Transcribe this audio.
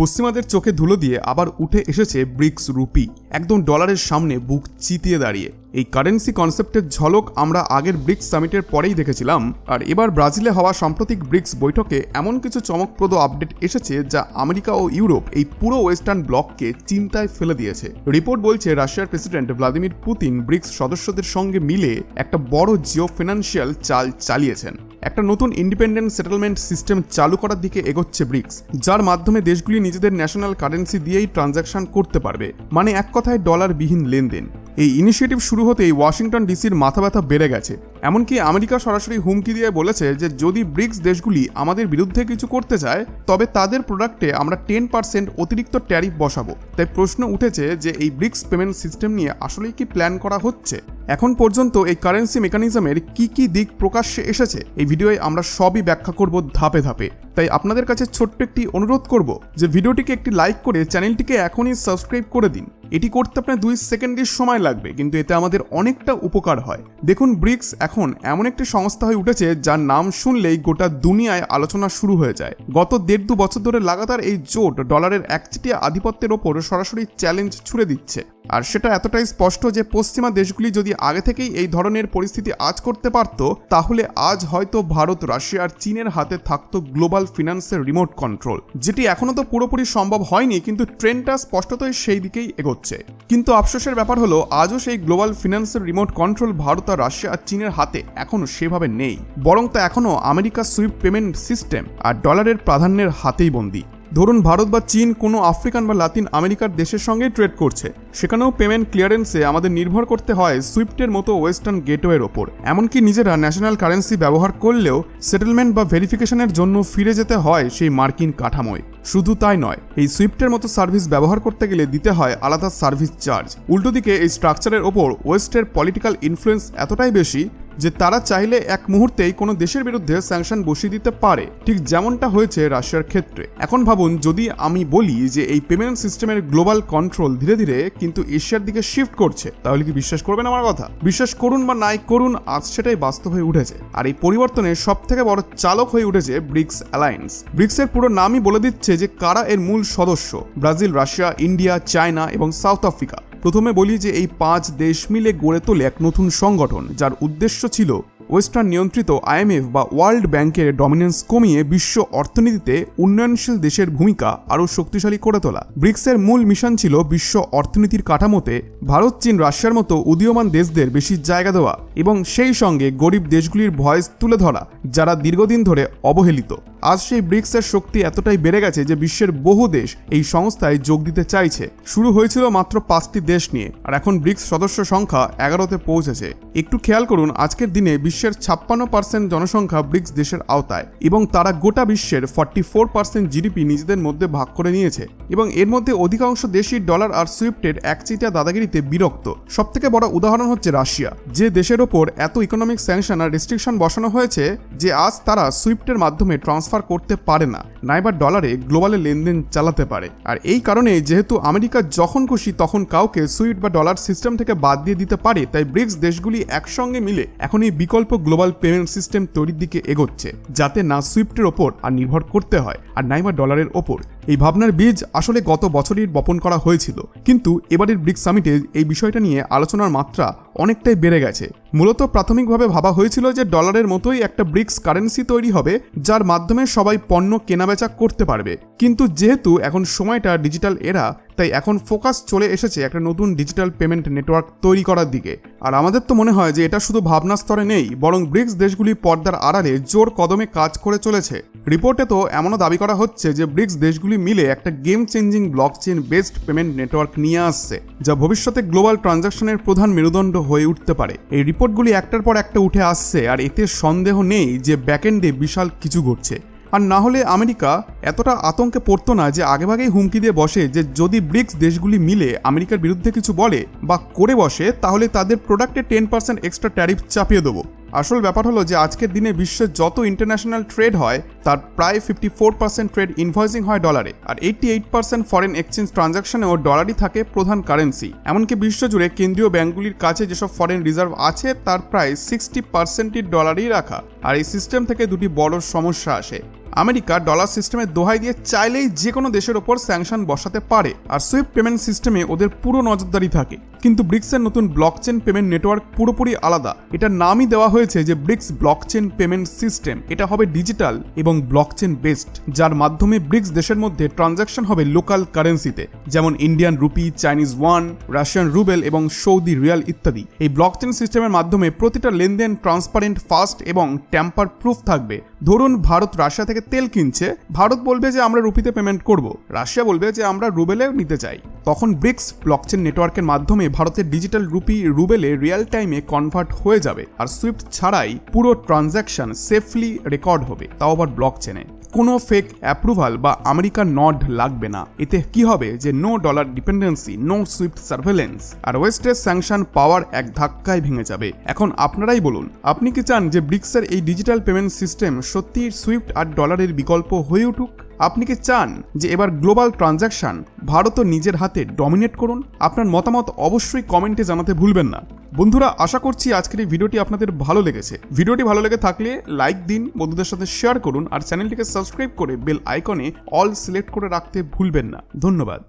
পশ্চিমাদের চোখে ধুলো দিয়ে আবার উঠে এসেছে ব্রিক্স রুপি। একদম ডলারের সামনে বুক চিতিয়ে দাঁড়িয়ে। এই কারেন্সি কনসেপ্টের ঝলক আমরা আগের ব্রিক্স সামিটের পরেই দেখেছিলাম। আর এবার ব্রাজিলে হওয়া সাম্প্রতিক ব্রিক্স বৈঠকে এমন কিছু চমকপ্রদ আপডেট এসেছে যা আমেরিকা ও ইউরোপ এই পুরো ওয়েস্টার্ন ব্লককে চিন্তায় ফেলে দিয়েছে। রিপোর্ট বলছে রাশিয়ার প্রেসিডেন্ট ভ্লাদিমির পুতিন ব্রিক্স সদস্যদের সঙ্গে মিলে একটা বড় জিও ফিনান্সিয়াল চাল চালিয়েছেন। একটা নতুন ইন্ডিপেন্ডেন্ট সেটেলমেন্ট সিস্টেম চালু করার দিকে এগোচ্ছে ব্রিক্স, যার মাধ্যমে দেশগুলি নিজেদের ন্যাশনাল কারেন্সি দিয়েই ট্রানজাকশন করতে পারবে। মানে এক কথায় ডলারবিহীন লেনদেন। এই ইনিশিয়েটিভ শুরু হতেই ওয়াশিংটন ডিসির মাথা ব্যথা বেড়ে গেছে। এমনকি আমেরিকা সরাসরি হুমকি দিয়ে বলেছে যে যদি ব্রিক্স দেশগুলি আমাদের বিরুদ্ধে কিছু করতে চায়, তবে তাদের প্রোডাক্টে আমরা টেন পার্সেন্ট অতিরিক্ত ট্যারিফ বসাবো। তাই প্রশ্ন উঠেছে যে এই ব্রিক্স পেমেন্ট সিস্টেম নিয়ে আসলেই কি প্ল্যান করা হচ্ছে? এখন পর্যন্ত এই কারেন্সি মেকানিজমের কি কি দিক প্রকাশ্যে এসেছে, এই ভিডিওয়ে আমরা সবই ব্যাখ্যা করব ধাপে ধাপে। তাই আপনাদের কাছে ছোট্ট একটি অনুরোধ করব যে ভিডিওটিকে একটি লাইক করে চ্যানেলটিকে এখনই সাবস্ক্রাইব করে দিন। এটি করতে আপনার দুই সেকেন্ডের সময় লাগবে, কিন্তু এতে আমাদের অনেকটা উপকার হয়। দেখুন ব্রিক্স এখন এমন একটি সংস্থা হয়ে উঠেছে যার নাম শুনলেই গোটা দুনিয়ায় আলোচনা শুরু হয়ে যায়। গত দেড় দু বছর ধরে লাগাতার এই জোট ডলারের একচেটিয়া আধিপত্যের ওপর সরাসরি চ্যালেঞ্জ ছুড়ে দিচ্ছে। আর সেটা এতটাই স্পষ্ট যে পশ্চিমা দেশগুলি যদি আগে থেকেই এই ধরনের পরিস্থিতি আজ করতে পারত, তাহলে আজ হয়তো ভারত, রাশিয়া আর চীনের হাতে থাকতো গ্লোবাল ফিনান্সের রিমোট কন্ট্রোল। যেটি এখনও তো পুরোপুরি সম্ভব হয়নি, কিন্তু ট্রেনটা স্পষ্টতই সেই দিকেই এগোচ্ছে। কিন্তু আফসোসের ব্যাপার হলো, আজও সেই গ্লোবাল ফিনান্সের রিমোট কন্ট্রোল ভারত আর রাশিয়া আর চীনের হাতে এখনও সেভাবে নেই। বরং তা এখনও আমেরিকা সুইফট পেমেন্ট সিস্টেম আর ডলারের প্রাধান্যের হাতেই বন্দী। ধরুন ভারত বা চীন কোনো আফ্রিকান বা লাতিন আমেরিকার দেশের সঙ্গেই ট্রেড করছে। সেখানেও পেমেন্ট ক্লিয়ারেন্সে আমাদের নির্ভর করতে হয় সুইফটের মতো ওয়েস্টার্ন গেটওয়ের ওপর। এমনকি নিজেরা ন্যাশনাল কারেন্সি ব্যবহার করলেও সেটেলমেন্ট বা ভেরিফিকেশনের জন্য ফিরে যেতে হয় সেই মার্কিন কাঠামোয়। শুধু তাই নয়, এই সুইফটের মতো সার্ভিস ব্যবহার করতে গেলে দিতে হয় আলাদা সার্ভিস চার্জ। উল্টো দিকে এই স্ট্রাকচারের ওপর ওয়েস্টের পলিটিক্যাল ইনফ্লুয়েন্স এতটাই বেশি যে তারা চাইলে এক মুহূর্তেই কোনো দেশের বিরুদ্ধে স্যাংশন বসিয়ে দিতে পারে। ঠিক যেমনটা হয়েছে রাশিয়ার ক্ষেত্রে। এখন ভাবুন, যদি আমি বলি যে এই পেমেন্ট সিস্টেমের গ্লোবাল কন্ট্রোল ধীরে ধীরে কিন্তু এশিয়ার দিকে শিফট করছে, তাহলে কি বিশ্বাস করবেন আমার কথা? বিশ্বাস করুন বা নাই করুন, আজ সেটাই বাস্তব হয়ে উঠেছে। আর এই পরিবর্তনের সব থেকে বড় চালক হয়ে উঠেছে ব্রিক্স অ্যালায়েন্স। ব্রিক্সের পুরো নামই বলে দিচ্ছে যে কারা এর মূল সদস্য? ব্রাজিল, রাশিয়া, ইন্ডিয়া, চায়না এবং সাউথ আফ্রিকা। প্রথমে বলি যে এই পাঁচ দেশ মিলে গড়ে তোলে এক নতুন সংগঠন, যার উদ্দেশ্য ছিল ওয়েস্টার্ন নিয়ন্ত্রিত আইএমএফ বা ওয়ার্ল্ড ব্যাংকের ডমিনেন্স কমিয়ে বিশ্ব অর্থনীতিতে উন্নয়নশীল দেশের ভূমিকা আরও শক্তিশালী করে তোলা। ব্রিক্সের মূল মিশন ছিল বিশ্ব অর্থনীতির কাঠামোতে ভারত, চীন, রাশিয়ার মতো উদীয়মান দেশদের বেশি জায়গা দেওয়া এবং সেই সঙ্গে গরিব দেশগুলির ভয়েস তুলে ধরা, যারা দীর্ঘদিন ধরে অবহেলিত। আজ সেই ব্রিক্সের শক্তি এতটাই বেড়ে গেছে যে বিশ্বের বহু দেশ এই সংস্থায় যোগ দিতে চাইছে। শুরু হয়েছিল মাত্র পাঁচটি দেশ নিয়ে, আর এখন ব্রিক্স সদস্য সংখ্যা এগারোতে পৌঁছেছে। একটু খেয়াল করুন, আজকের দিনে বিশ্বের ছাপ্পান্ন পার্সেন্ট জনসংখ্যা ব্রিক্স দেশের আওতায় এবং তারা গোটা বিশ্বের ফর্টি ফোর পার্সেন্ট জিডিপি নিজেদের মধ্যে ভাগ করে নিয়েছে এবং এর মধ্যে অধিকাংশ দেশই ডলার আর সুইফটের একচিটিয়া দাদাগিরিতে বিরক্ত। সবথেকে বড় উদাহরণ হচ্ছে রাশিয়া, যে দেশের ওপর এত ইকোনমিক স্যাংশন আর রেস্ট্রিকশন বসানো হয়েছে যে আজ তারা সুইফটের মাধ্যমে ট্রান্সফার করতে পারে না, নাইবার ডলারে গ্লোবালে লেনদেন চালাতে পারে। আর এই কারণে যেহেতু আমেরিকা যখন খুশি তখন কাউকে সুইফট বা ডলার সিস্টেম থেকে বাদ দিয়ে দিতে পারে, তাই ব্রিক্স দেশগুলি একসঙ্গে মিলে এখন এই বিকল্প গ্লোবাল পেমেন্ট সিস্টেম তৈরির দিকে এগোচ্ছে, যাতে না সুইফটের ওপর আর নির্ভর করতে হয়, আর নাইবা ডলারের ওপর। এই ভাবনার বীজ আসলে গত বছরই বপন করা হয়েছিল। কিন্তু এবারের ব্রিক্স সামিটে এই বিষয়টা নিয়ে আলোচনার মাত্রা অনেকটাই বেড়ে গেছে। মূলত প্রাথমিকভাবে ভাবা হয়েছিল যে ডলারের মতোই একটা ব্রিক্স কারেন্সি তৈরি হবে, যার মাধ্যমে সবাই পণ্য কেনাবেচা করতে পারবে। কিন্তু যেহেতু এখন সময়টা ডিজিটাল এরা, তাই এখন ফোকাস চলে এসেছে একটা নতুন ডিজিটাল পেমেন্ট নেটওয়ার্ক তৈরি করার দিকে। আর আমাদের তো মনে হয় যে এটা শুধু ভাবনা স্তরে নেই, বরং ব্রিক্স দেশগুলি পর্দার আড়ালে জোর কদমে কাজ করে চলেছে। রিপোর্টে তো এমনও দাবি করা হচ্ছে যে ব্রিক্স দেশগুলি মিলে একটা game changing blockchain based payment network নিয়ে আসছে, যা ভবিষ্যতে গ্লোবাল ট্রানজাকশনের প্রধান মেরুদণ্ড হয়ে উঠতে পারে। এই রিপোর্টগুলি একটার পর একটা উঠে আসছে, আর এতে সন্দেহ নেই যে ব্যাকএন্ডে বিশাল কিছু ঘটছে। আর না হলে আমেরিকা এতটা আতঙ্কে পড়তো না যে আগেভাগেই হুমকি দিয়ে বসে যে যদি ব্রিক্স দেশগুলি মিলে আমেরিকার বিরুদ্ধে কিছু বলে বা করে বসে, তাহলে তাদের প্রোডাক্টে টেন পার্সেন্ট এক্সট্রা ট্যারিফ চাপিয়ে দেবো। আসল ব্যাপার হলো যে আজকের দিনে বিশ্বের যত ইন্টারন্যাশনাল ট্রেড হয়, তার প্রায় fifty four percent trade invoicing হয় ডলারে আর eighty eight percent foreign exchange ট্রানজাকশনেও ডলারই থাকে প্রধান কারেন্সি এমনকি বিশ্বজুড়ে কেন্দ্রীয় ব্যাঙ্কগুলির কাছে যেসব ফরেন রিজার্ভ আছে, তার প্রায় সিক্সটি পার্সেন্টই ডলারই রাখা। আর এই সিস্টেম থেকে দুটি বড় সমস্যা আসে। আমেরিকা ডলার সিস্টেমের দোহাই দিয়ে চাইলেই যে কোনো দেশের ওপর স্যাংশন বসাতে পারে, আর সুইফট পেমেন্ট সিস্টেমে ওদের পুরো নজরদারি থাকে। কিন্তু ব্রিক্সের নতুন ব্লকচেন পেমেন্ট নেটওয়ার্ক পুরোপুরি আলাদা। এটার নামই দেওয়া হয়েছে যে ব্রিক্স ব্লকচেন পেমেন্ট সিস্টেম। এটা হবে ডিজিটাল এবং ব্লকচেন বেসড, যার মাধ্যমে ব্রিক্স দেশের মধ্যে ট্রানজাকশন হবে লোকাল কারেন্সিতে, যেমন Indian rupee, Chinese yuan, Russian ruble এবং সৌদি রিয়াল ইত্যাদি। এই ব্লকচেন সিস্টেমের মাধ্যমে প্রতিটা লেনদেন ট্রান্সপারেন্ট, ফাস্ট এবং ট্যাম্পার প্রুফ থাকবে। ধরুন ভারত রাশিয়া থেকে তেল কিনছে, ভারত বলবে যে আমরা রুপিতে পেমেন্ট করব। রাশিয়া বলবে যে আমরা রুবেলে নিতে চাই। তখন ব্রিক্স ব্লকচেন নেটওয়ার্কের মাধ্যমে ভারতের ডিজিটাল রুপি রুবেলে রিয়েল টাইমে কনভার্ট হয়ে যাবে। আর সুইফট ছাড়াই পুরো ট্রানজ্যাকশন সেফলি রেকর্ড হবে। তাও আবার ব্লকচেনে কোনো ফেক অ্যাপ্রুভাল বা আমেরিকার নড লাগবে না। এতে কি হবে যে no dollar dependency no SWIFT surveillance আর ওয়েস্টের স্যাংশন পাওয়ার এক ধাক্কায় ভেঙে যাবে। এখন আপনারাই বলুন, আপনি কি চান যে ব্রিক্সের এই ডিজিটাল পেমেন্ট সিস্টেম সত্যি সুইফট আর ডলারের বিকল্প হয়ে উঠুক? আপনি কি চান যে এবার গ্লোবাল ট্রানজ্যাকশন ভারতও নিজের হাতে ডমিনেট করুন? আপনার মতামত অবশ্যই কমেন্টে জানাতে ভুলবেন না। বন্ধুরা, আশা করছি আজকের এই ভিডিওটি আপনাদের ভালো লেগেছে। ভিডিওটি ভালো লেগে থাকলে লাইক দিন, বন্ধুদের সাথে শেয়ার করুন, আর চ্যানেলটিকে সাবস্ক্রাইব করে বেল আইকনে অল সিলেক্ট করে রাখতে ভুলবেন না। ধন্যবাদ।